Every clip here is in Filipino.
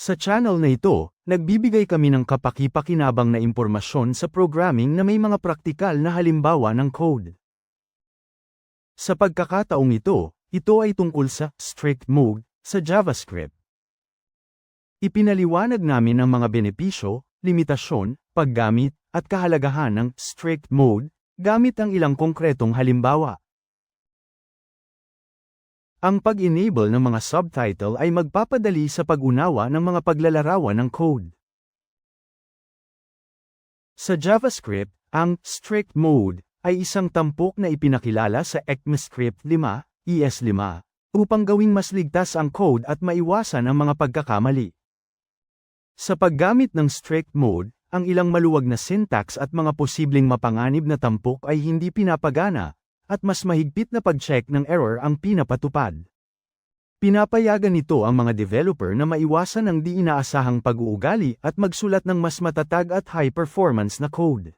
Sa channel na ito, nagbibigay kami ng kapaki-pakinabang na impormasyon sa programming na may mga praktikal na halimbawa ng code. Sa pagkakataong ito, ito ay tungkol sa strict mode sa JavaScript. Ipinaliwanag namin ang mga benepisyo, limitasyon, paggamit, at kahalagahan ng strict mode gamit ang ilang konkretong halimbawa. Ang pag-enable ng mga subtitle ay magpapadali sa pag-unawa ng mga paglalarawan ng code. Sa JavaScript, ang strict mode ay isang tampok na ipinakilala sa ECMAScript 5, ES5, upang gawing mas ligtas ang code at maiwasan ang mga pagkakamali. Sa paggamit ng strict mode, ang ilang maluwag na syntax at mga posibleng mapanganib na tampok ay hindi pinapagana, at mas mahigpit na pag-check ng error ang pinapatupad. Pinapayagan nito ang mga developer na maiwasan ang di inaasahang pag-uugali at magsulat ng mas matatag at high-performance na code.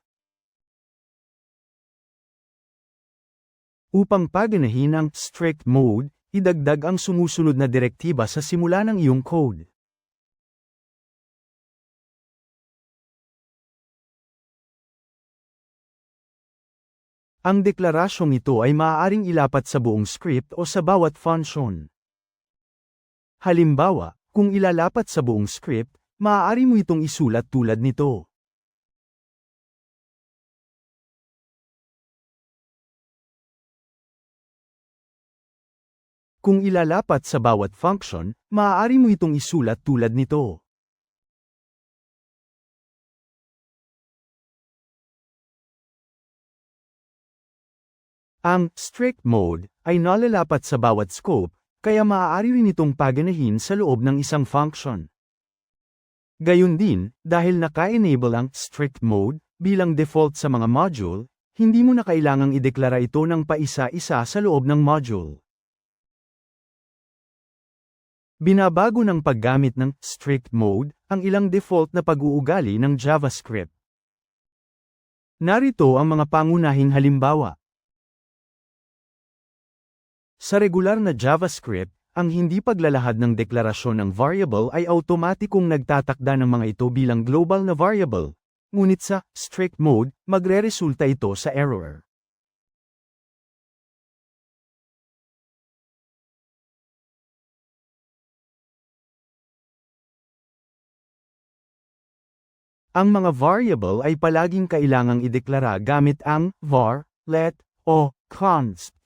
Upang paganahin ang strict mode, idagdag ang sumusunod na direktiba sa simula ng iyong code. Ang deklarasyong ito ay maaaring ilapat sa buong script o sa bawat function. Halimbawa, kung ilalapat sa buong script, maaari mo itong isulat tulad nito. Kung ilalapat sa bawat function, maaari mo itong isulat tulad nito. Ang strict mode ay nalalapat sa bawat scope, kaya maaari rin itong paganahin sa loob ng isang function. Gayun din, dahil naka-enable ang strict mode bilang default sa mga module, hindi mo na kailangang ideklara ito ng paisa-isa sa loob ng module. Binabago ng paggamit ng strict mode ang ilang default na pag-uugali ng JavaScript. Narito ang mga pangunahing halimbawa. Sa regular na JavaScript, ang hindi paglalahad ng deklarasyon ng variable ay automatikong nagtatakda ng mga ito bilang global na variable. Ngunit sa strict mode, magreresulta ito sa error. Ang mga variable ay palaging kailangang ideklara gamit ang var, let, o const.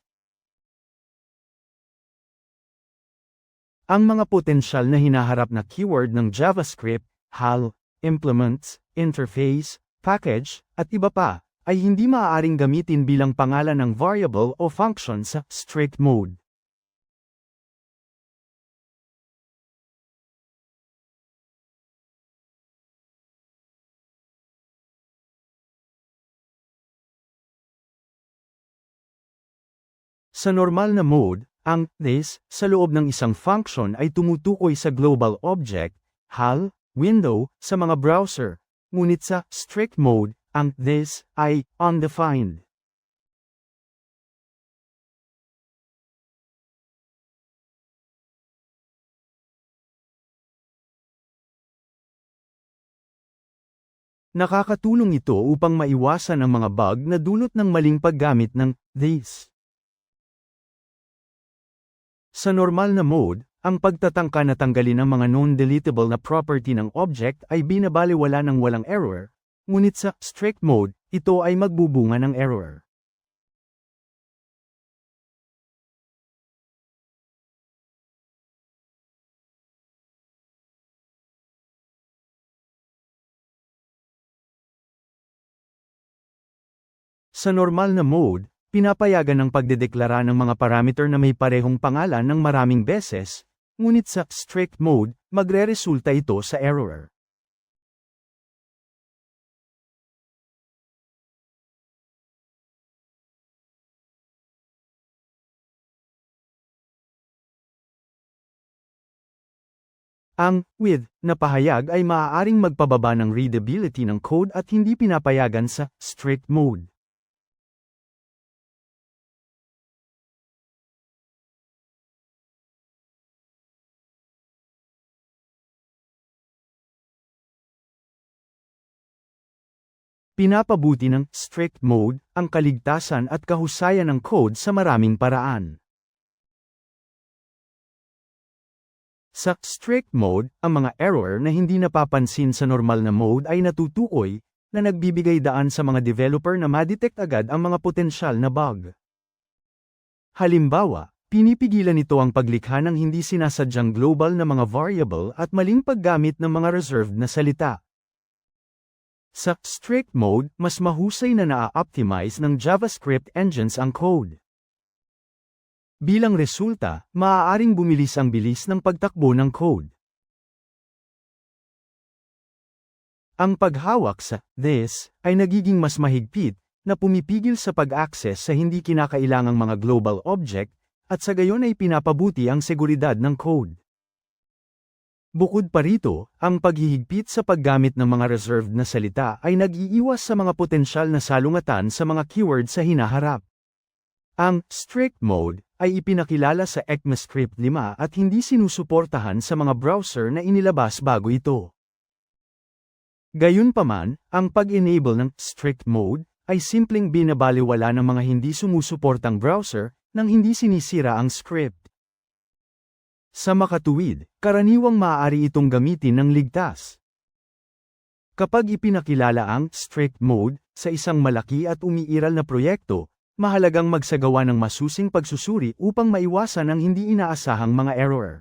Ang mga potensyal na hinaharap na keyword ng JavaScript, HAL, implements, interface, package, at iba pa, ay hindi maaaring gamitin bilang pangalan ng variable o function sa strict mode. Sa normal na mode, ang this sa loob ng isang function ay tumutukoy sa global object, HAL, window, sa mga browser. Ngunit sa strict mode, ang this ay undefined. Nakakatulong ito upang maiwasan ang mga bug na dulot ng maling paggamit ng this. Sa normal na mode, ang pagtatangka na tanggalin ang mga non-deletable na property ng object ay binabaliwala ng walang error, ngunit sa strict mode, ito ay magbubunga ng error. Sa normal na mode, Pinapayagan ng pagdedeklara ng mga parameter na may parehong pangalan ng maraming beses, ngunit sa strict mode, magreresulta ito sa error. Ang with na pahayag ay maaaring magpababa ng readability ng code at hindi pinapayagan sa strict mode. Pinapabuti ng strict mode ang kaligtasan at kahusayan ng code sa maraming paraan. Sa strict mode, ang mga error na hindi napapansin sa normal na mode ay natutukoy na nagbibigay daan sa mga developer na madetect agad ang mga potensyal na bug. Halimbawa, pinipigilan nito ang paglikha ng hindi sinasadyang global na mga variable at maling paggamit ng mga reserved na salita. Sa strict mode, mas mahusay na naa-optimize ng JavaScript engines ang code. Bilang resulta, maaaring bumilis ang bilis ng pagtakbo ng code. Ang paghawak sa this ay nagiging mas mahigpit na pumipigil sa pag-access sa hindi kinakailangang mga global object at sa gayon ay pinapabuti ang seguridad ng code. Bukod pa rito, ang paghihigpit sa paggamit ng mga reserved na salita ay nag-iiwas sa mga potensyal na salungatan sa mga keyword sa hinaharap. Ang strict mode ay ipinakilala sa ECMAScript 5 at hindi sinusuportahan sa mga browser na inilabas bago ito. Gayunpaman, ang pag-enable ng strict mode ay simpleng binabaliwala ng mga hindi sumusuportang browser nang hindi sinisira ang script. Sa makatuwid, karaniwang maaari itong gamitin ng ligtas. Kapag ipinakilala ang strict mode sa isang malaki at umiiral na proyekto, mahalagang magsagawa ng masusing pagsusuri upang maiwasan ang hindi inaasahang mga error.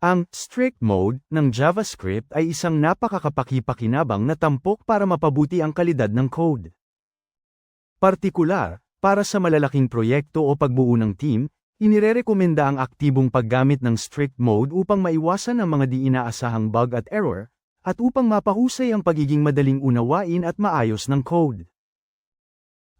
Ang strict mode ng JavaScript ay isang napakakapakipakinabang na tampok para mapabuti ang kalidad ng code. Partikular, para sa malalaking proyekto o pagbuo ng team, Inirerekomenda ang aktibong paggamit ng strict mode upang maiwasan ang mga di inaasahang bug at error, at upang mapahusay ang pagiging madaling unawain at maayos ng code.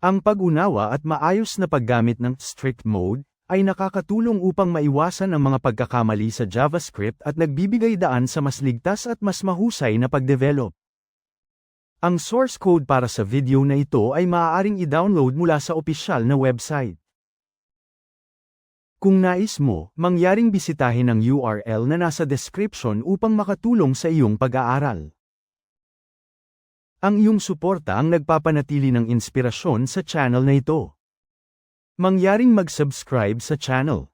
Ang pag-unawa at maayos na paggamit ng strict mode ay nakakatulong upang maiwasan ang mga pagkakamali sa JavaScript at nagbibigay daan sa mas ligtas at mas mahusay na pagdevelop. Ang source code para sa video na ito ay maaaring i-download mula sa opisyal na website. Kung nais mo, mangyaring bisitahin ang URL na nasa description upang makatulong sa iyong pag-aaral. Ang iyong suporta ang nagpapanatili ng inspirasyon sa channel na ito. Mangyaring mag-subscribe sa channel.